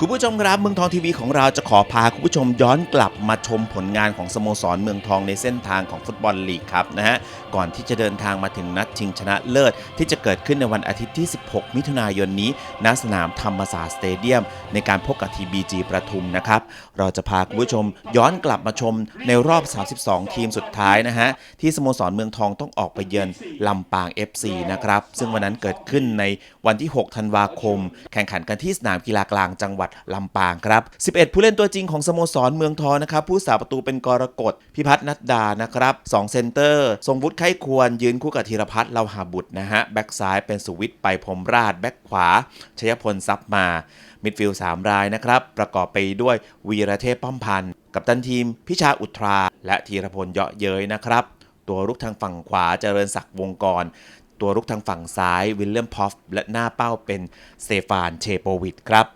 คุณผู้ชมครับเมืองทองทีวีของเราจะขอพาคุณผู้ชมย้อนกลับมาชมผลงานของสโมสรเมืองทองในเส้นทางของฟุตบอลลีกครับนะฮะก่อนที่จะเดินทางมาถึงนัดชิงชนะเลิศ ที่จะเกิดขึ้นในวันอาทิตย์ที่ 16 มิถุนายนนี้ณสนามธรรมศาสตร์สเตเดียม ในการพบกับทีบีจีประทุมนะครับเราจะพาคุณผู้ชมย้อนกลับมาชมในรอบ 32 ทีมสุดท้ายนะฮะที่สโมสรเมืองทองต้องออกไปเยือนลำปาง FC นะครับซึ่งวันนั้นเกิดขึ้นในวันที่ 6 ธันวาคม แข่งขันกันที่สนามกีฬากลางจังหวัดลำปางครับ 11 ผู้เล่นตัวจริงของสโมสรเมืองทองนะครับ ผู้สาประตูเป็นกรกฎพิพัฒน์นัดดานะครับ2เซนเตอร์ ทรงวุฒิไข้ควร ยืนคู่กับธีรพัฒน์เลาหาบุตรนะฮะ แบ็กซ้ายเป็นสุวิทย์ไปพรหมราช แบ็กขวา ชยพลซับมา มิดฟิลด์3รายนะครับ ประกอบไปด้วยวีระเทพป้อมพันธ์กับตันทีม พิชาอุทรา และธีรพลเยาะเย้ยนะครับ ตัวรุกทางฝั่งขวาเจริญศักดิ์วงกรตัวรุกทางฝั่งซ้ายวิลเลียมพอฟและหน้าเป้าเป็นเตฟานเชโปวิดครับ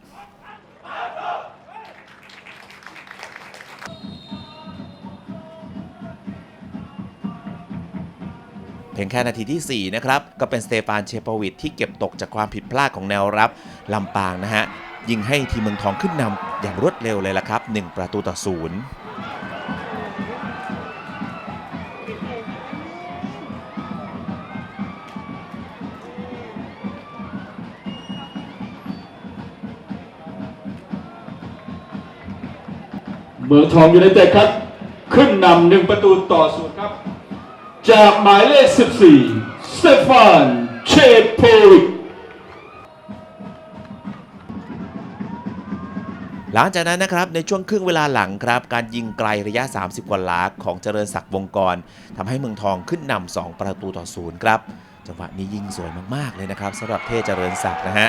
พียงแค่นาทีที่ 4 นะครับ ก็เป็นสเตฟานเชปวิดที่เก็บตกจากความผิดพลาดของแนวรับลำปางนะฮะ ยิงให้ทีมเมืองทองขึ้นนำอย่างรวดเร็วเลยละครับ 1 ประตูต่อศูนย์เมืองทองยูไนเต็ดครับ ขึ้นนำหนึ่งประตูต่อศูนย์ครับ จากหมายเลข 14 สเตฟานเชโพวิกหลังจากนั้นนะครับในช่วงครึ่งเวลาหลังครับ การยิงไกลระยะ 30 กว่าลาของเจริญศักดิ์วงกรทำให้เมืองทองขึ้นนำ2ประตูต่อศูนย์ครับ จังหวะนี้ยิงสวยมาก ๆ เลยนะครับสำหรับเทเจริญศักดิ์นะฮะ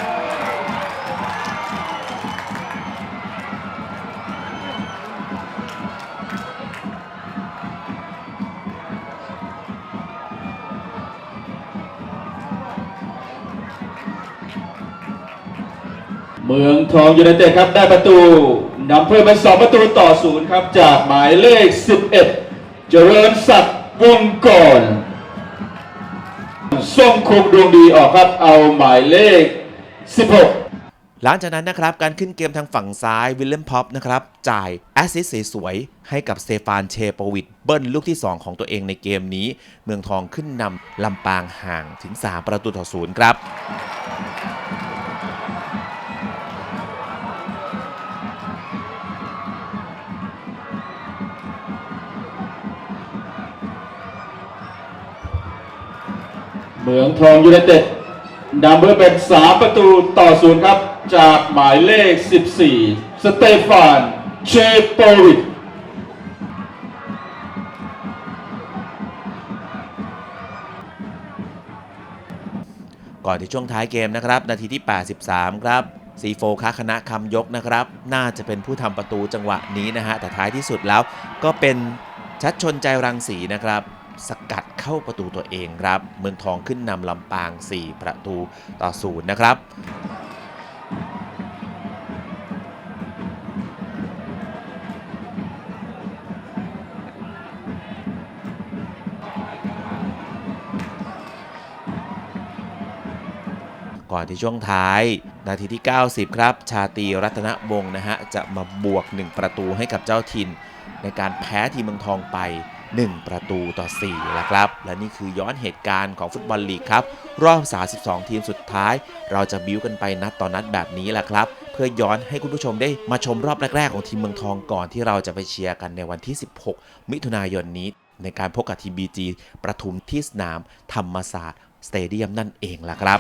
มืองทองยูไนเต็ดครับได้ประตูนำเพิ่มเป็น2ประตูต่อศูนย์ครับจากหมายเลข 11 เจริญศักดิ์วงกรส่งคงดวงดีออกครับเอาหมายเลข 16หลังจากนั้นนะครับการขึ้นเกมทางฝั่งซ้ายวิลเลมพ็อปนะครับจ่ายแอสซิสต์สวยๆให้กับเตฟานเชโปวิดเบิ้ลลูกที่ 2 ของตัวเองในเกมนี้ เมืองทองขึ้นนำลำปางห่างถึง 3 ประตูต่อศูนย์ครับ เมืองทองยูไนเต็ดนำเพื่อเป็น3ประตูต่อศูนย์ครับ จากหมายเลข 14 สเตฟานเชโปวิดก่อนที่ช่วงท้ายเกมนะครับ นาทีที่ 83 ครับซีโฟค้าคณะคำยกนะครับ น่าจะเป็นผู้ทำประตูจังหวะนี้นะฮะ แต่ท้ายที่สุดแล้วก็เป็นชัดชนใจรังสีนะครับ สกัดเข้าประตูตัวเองครับ เมืองทองขึ้นนำลำปาง 4 ประตูต่อศูนย์นะครับก่อนที่ช่วงท้ายนาทีที่ 90 ครับ ชาตรีรัตนวงศ์นะฮะ จะมาบวก 1 ประตูให้กับเจ้าถิ่น ในการแพ้ทีมเมืองทองไป 1 ประตูต่อ4แล้วครับ และนี่คือย้อนเหตุการณ์ของฟุตบอลลีกครับ รอบ 32 ทีมสุดท้าย เราจะบิ้วกันไปนัดต่อนนัดแบบนี้แหละครับ เพื่อย้อนให้คุณผู้ชมได้มาชมรอบแรก ๆ ของทีมเมืองทองก่อนที่เราจะไปเชียร์กันในวันที่ 16 มิถุนายนนี้ ในการพบกับทีมบีจีประทุมที่สนาม ธรรมศาสตร์สเตเดียมนั่นเองล่ะครับ